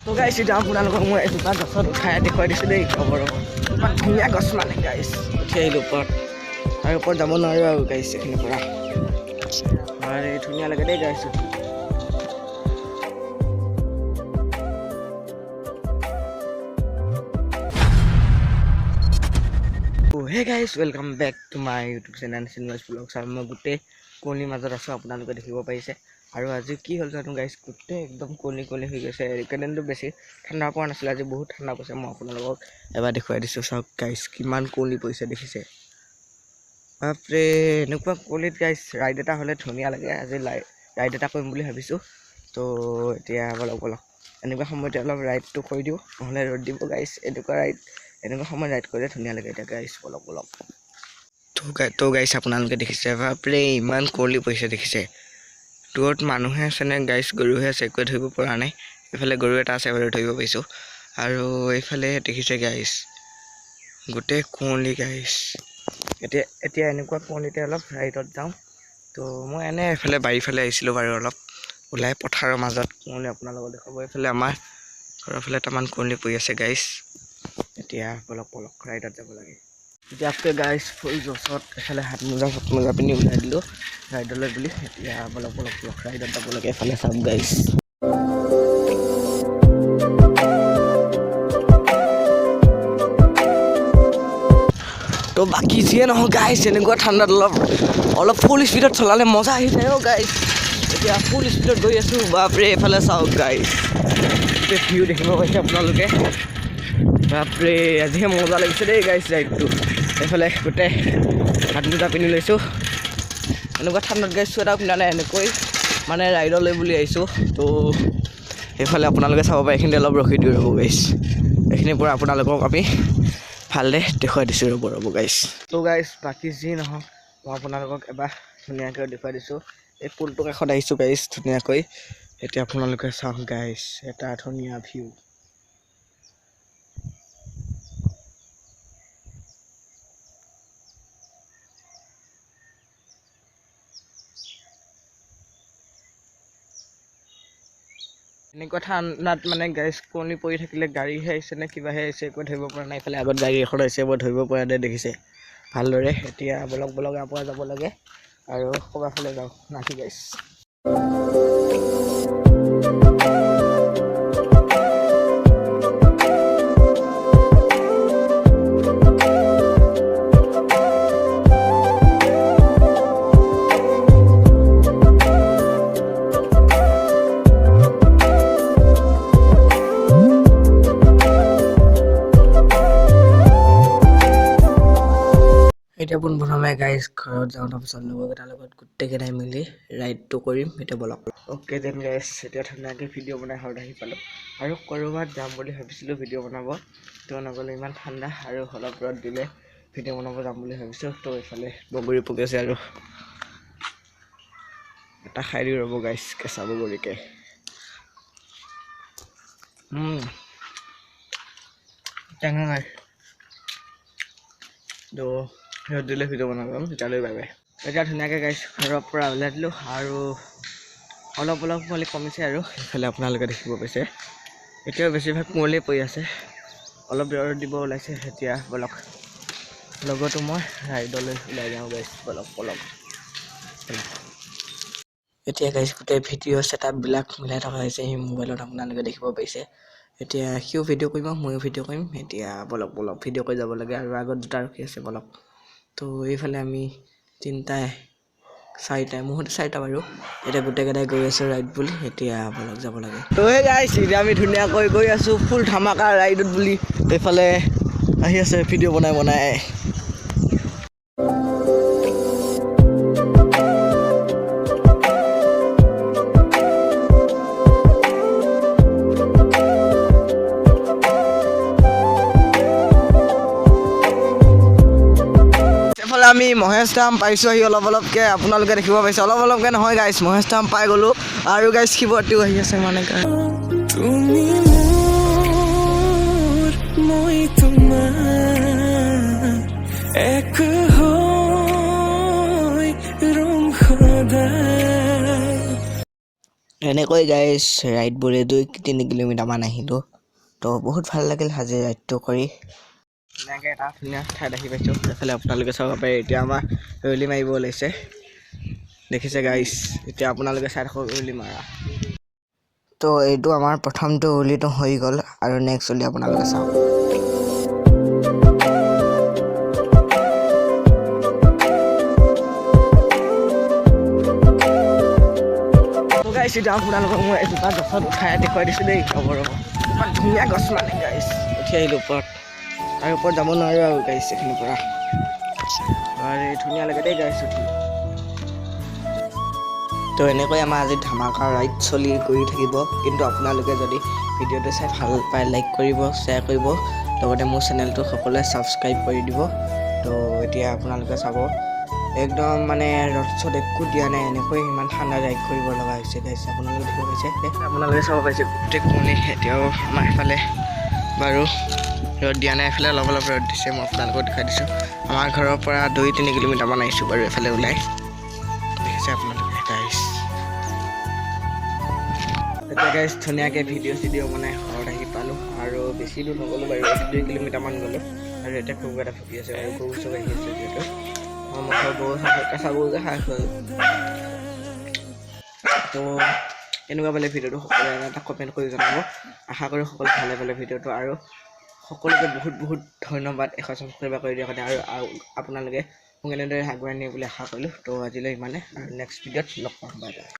তো গাইছ এতিয়া আপোনালোকক মই এজোপা গছত উঠাই দেখুৱাই দিছোঁ দেই খবৰ ইমান ধুনীয়া গছ মানে গাইছ উঠি আহিলোঁ ওপৰত আৰু ওপৰত যাব নোৱাৰোঁ আৰু গাইছ এইখিনিৰ পৰা আৰু এই ধুনীয়া লাগে দেই গাইছ হে guys welcome back to my YouTube channel cinemas ব্লগছ আৰু মই গোটেই কুঁৱলীৰ মাজত আছোঁ আপোনালোকে দেখিব পাৰিছে। আৰু আজি কি হ'ল জানো গাইছ গোটেই একদম কুঁৱলী কুঁৱলী হৈ গৈছে। এইকেইদিনটো বেছি ঠাণ্ডা পৰা নাছিলে আজি বহুত ঠাণ্ডা পৰিছে। মই আপোনালোকক এবাৰ দেখুৱাই দিছোঁ। চাওক গাইছ কিমান কুঁৱলী পৰিছে দেখিছে? বাপৰে এনেকুৱা কুঁৱলীত গাইছ ৰাইড এটা হ'লে ধুনীয়া লাগে। আজি লাই ৰাইড এটা কৰিম বুলি ভাবিছোঁ। তো এতিয়া বলক বলক এনেকুৱা সময়তে অলপ ৰাইডটো কৰি দিওঁ। নহ'লে ৰ'দ দিব গাইছ এনেকুৱা ৰাইড এনেকুৱা সময়ত ৰাইড কৰিলে ধুনীয়া লাগে এতিয়া গাইছ বলক বলক তো গাই তো গাইছ আপোনালোকে দেখিছে। বাপৰে ইমান কুঁৱলী পৰিছে দেখিছে। দূৰত মানুহে আছেনে গাইছ গৰুহে আছে একোৱে ধৰিব পৰা নাই। এইফালে গৰু এটা আছে বাৰু ধৰিব পাৰিছোঁ। আৰু এইফালে দেখিছে গাইছ গোটেই কুঁৱলী গাইছ এতিয়া এতিয়া এনেকুৱা কুঁৱলীতে অলপ ৰাইডত যাওঁ। তো মই এনেই এইফালে বাৰীফালে আহিছিলোঁ বাৰু অলপ। ওলাই পথাৰৰ মাজত কুঁৱলী আপোনালোকক দেখুৱাব এইফালে আমাৰ ঘৰৰ ফালে এটামান কুঁৱলী পৰি আছে গাইছ এতিয়া পলক পলক ৰাইডত যাব লাগে। এতিয়া গাইছ ফুল গছত এফালে হাত মোজা হাত মোজা পিন্ধি ওলাই দিলোঁ। ৰাইডলৈ বুলি এতিয়া পলক পলক পলক ৰাইডত যাব লাগে এফালে চাওক গাইছ তো বাকী যিয়ে নহওক গাইছ এনেকুৱা ঠাণ্ডাত অলপ অলপ ফুল স্পীডত চলালে মজা আহি যায় অ' গাইছ এতিয়া ফুল স্পীডত গৈ আছোঁ, বাপৰে এইফালে চাওক গোটেই ভিউ দেখিব পাইছে আপোনালোকে। বাপৰে, আজিহে মজা লাগিছে দেই গাইছ ৰাইডটো এইফালে গোটেই হাত মোজা পিন্ধি লৈছোঁ। এনেকুৱা ঠাণ্ডাত গাইছোঁ এটা পিন্ধা নাই এনেকৈ মানে ৰাইডলৈ বুলি আহিছোঁ। তো এইফালে আপোনালোকে চাব পাৰে এইখিনিতে অলপ ৰখি দিওঁ ৰ'ব গাইছ এইখিনিৰ পৰা আপোনালোকক আমি ভালদৰে দেখুৱাই দিছোঁ ৰ'ব ৰ'ব গাইছ তো গাইছ বাকী যি নহওক মই আপোনালোকক এবাৰ ধুনীয়াকৈ দেখুৱাই দিছোঁ। এই পুলটোৰ কাষত আহিছোঁ গাইছ ধুনীয়াকৈ। এতিয়া আপোনালোকে চাওক গাইছ এটা ধুনীয়া ভিউ এনেকুৱা ঠাণ্ডাত মানে গাড়ী কুঁৱলী পৰি থাকিলে গাড়ীহে আহিছে নে কিবাহে আহিছে একো ধৰিব পৰা নাই ইফালে আগত গাড়ী এখন আহিছে মই ধৰিব পৰা নাই দেখিছে। ভালদৰে এতিয়া বলক বলক পৰা যাব লাগে আৰু ক'ৰবাৰ ফালে যাওঁ নাকি গাইছ। এতিয়া পোনপ্ৰথমে গাইজ ঘৰত যাওঁ তাৰপিছত লগৰকেইটাৰ লগত গোটেইকেইটাই মিলি ৰাইডটো কৰিম এতিয়া বলক। অ'কে দেন গাইজ এতিয়া ধুনীয়াকৈ ভিডিঅ' বনাই ঘৰত আহি পালোঁ। আৰু ক'ৰবাত যাম বুলি ভাবিছিলোঁ ভিডিঅ' বনাব। তো নগ'লে ইমান ঠাণ্ডা আৰু অলপ ৰ'দ দিলে ভিডিঅ' বনাব যাম বুলি ভাবিছোঁ। তো এইফালে বগৰী পকি আছে আৰু। এটা খাই দিওঁ ৰ'ব গাইজ কেঁচা বগৰীকে। টেঙা নাই তো দিলে ভিডিঅ' বনাব তেতিয়ালৈ বাই বাই। এতিয়া ধুনীয়াকৈ গাইছ ঘৰৰ পৰা ওলাই দিলোঁ আৰু অলপ অলপ কুঁৱলী কমিছে আৰু সেইফালে আপোনালোকে দেখিব পাইছে। এতিয়াও বেছিভাগ কুঁৱলী পৰি আছে। অলপ ৰ'দ দিব ওলাইছে এতিয়া বলক। লগতো মই ৰাইডলৈ ওলাই যাওঁ গাইছ বলক বলক। এতিয়া গাইছ গোটেই ভিডিঅ' ছেটআপবিলাক মিলাই থকা হৈছে সেই মোবাইলত আপোনালোকে দেখিব পাৰিছে এতিয়া সিও ভিডিঅ' কৰিব ময়ো ভিডিঅ' কৰিম। এতিয়া বলক বলক ভিডিঅ' কৰি যাব লাগে আৰু আগত দুটা ৰখি আছে বলক। তো এইফালে আমি তিনিটাই, চাৰিটাই, মোৰ চাৰিটা বাৰু। এতিয়া গোটেইকেইটাই গৈ আছোঁ ৰাইড বুলি, এতিয়া বলক যাব লাগে। তো গাইছ এতিয়া আমি ধুনীয়াকৈ গৈ আছোঁ ফুল ধামাকা ৰাইডত বুলি। এইফালে আহি আছে ভিডিঅ' বনাই বনাই এইফালে আমি মহেশ ধাম পাইছোঁ আহি অলপ অলপকৈ। আপোনালোকে দেখিব পাইছে অলপ অলপকৈ নহয় গাইছ মহেশ ধাম পাই গ'লোঁ। আৰু গাইছ শিৱৰাত্ৰিও আহি আছে মানে তুমি মই তোমাৰ। এক এনেকৈ গাইজ ৰাইডবোৰে দুই তিনি কিলোমিটাৰমান আহিলোঁ। তো বহুত ভাল লাগিল আজি ৰাইডটো কৰি। ধুনীয়াকৈ এটা ধুনীয়া ঠাইত আহি পাইছোঁ। এইফালে আপোনালোকে চাব পাৰে এতিয়া আমাৰ ৰৈলি মাৰিব ওলাইছে। দেখিছে গাইজ এতিয়া আপোনালোকে চাই থাকক ৰৈলি মাৰা। তো এইটো আমাৰ প্ৰথমটো উলিটো হৈ গ'ল আৰু নেক্সট উলি আপোনালোকে গাইছ এতিয়া আপোনালোকক মই এজোপা গছত উঠাই দেখুৱাই দিছোঁ দেই। ৰ'ব ৰ'ব। ইমান ধুনীয়া গছ মানে গাইছ উঠি আহিলোঁ ওপৰত। আৰু ওপৰত যাব নোৱাৰোঁ আৰু গাইছ এইখিনিৰ পৰা। ধুনীয়া লাগে দেই গাইছ উঠি তো এনেকৈ আমাৰ আজি ধামাকা ৰাইড চলি কৰি থাকিব। কিন্তু আপোনালোকে যদি ভিডিঅ'টো চাই ভাল পায় লাইক কৰিব শ্বেয়াৰ কৰিব লগতে মোৰ চেনেলটো সকলোৱে ছাবস্ক্ৰাইব কৰি দিব। তো এতিয়া আপোনালোকে চাব একদম মানে ৰ'দ চদ একো দিয়া নাই এনেকৈ ইমান ঠাণ্ডা ৰাইড কৰিব লগা হৈছে গাইছে আপোনালোকে দেখিব পাইছে? আপোনালোকে চাব পাইছে গোটেই কুঁৱলী এতিয়াও আমাৰ এইফালে বাৰু ৰ'দ দিয়া নাই এইফালে অলপ অলপ ৰ'দ দিছে মই আপোনালোকক দেখাই দিছোঁ। আমাৰ ঘৰৰ পৰা দুই তিনি কিলোমিটাৰমান আহিছোঁ বাৰু এইফালে ওলাই। দেখিছে আপোনালোকে এতিয়া গাইছ ধুনীয়াকৈ ভিডিঅ' চিডিঅ' বনাই ঘৰত আহি পালোঁ আৰু বেছি দূৰ নগ'লোঁ বাৰু দুই কিলোমিটাৰমান গ'লোঁ। আৰু এতিয়া কুকুৰ এটা ফুটি আছে আৰু গৰু চব আহি আছে যিহেতু। মই মুখৰ গৰু কেঁচা গৰুকে খাই হ'ল তো কেনেকুৱা পালে ভিডিঅ'টো সকলোৱে এটা কমেণ্ট কৰি জনাব। আশা কৰোঁ সকলোৱে ভালে পালে ভিডিঅ'টো আৰু সকলোকে বহুত বহুত ধন্যবাদ এশ ছাবস্ক্ৰাইবাৰ কৰি দিয়াৰ কাৰণে। আৰু আৰু আপোনালোকে মোক এনেদৰে আগুৱাই নিয়ে বুলি আশা কৰিলোঁ। তো আজিলৈ ইমানে আৰু নেক্সট ভিডিঅ'ত লগ পাম। Bye bye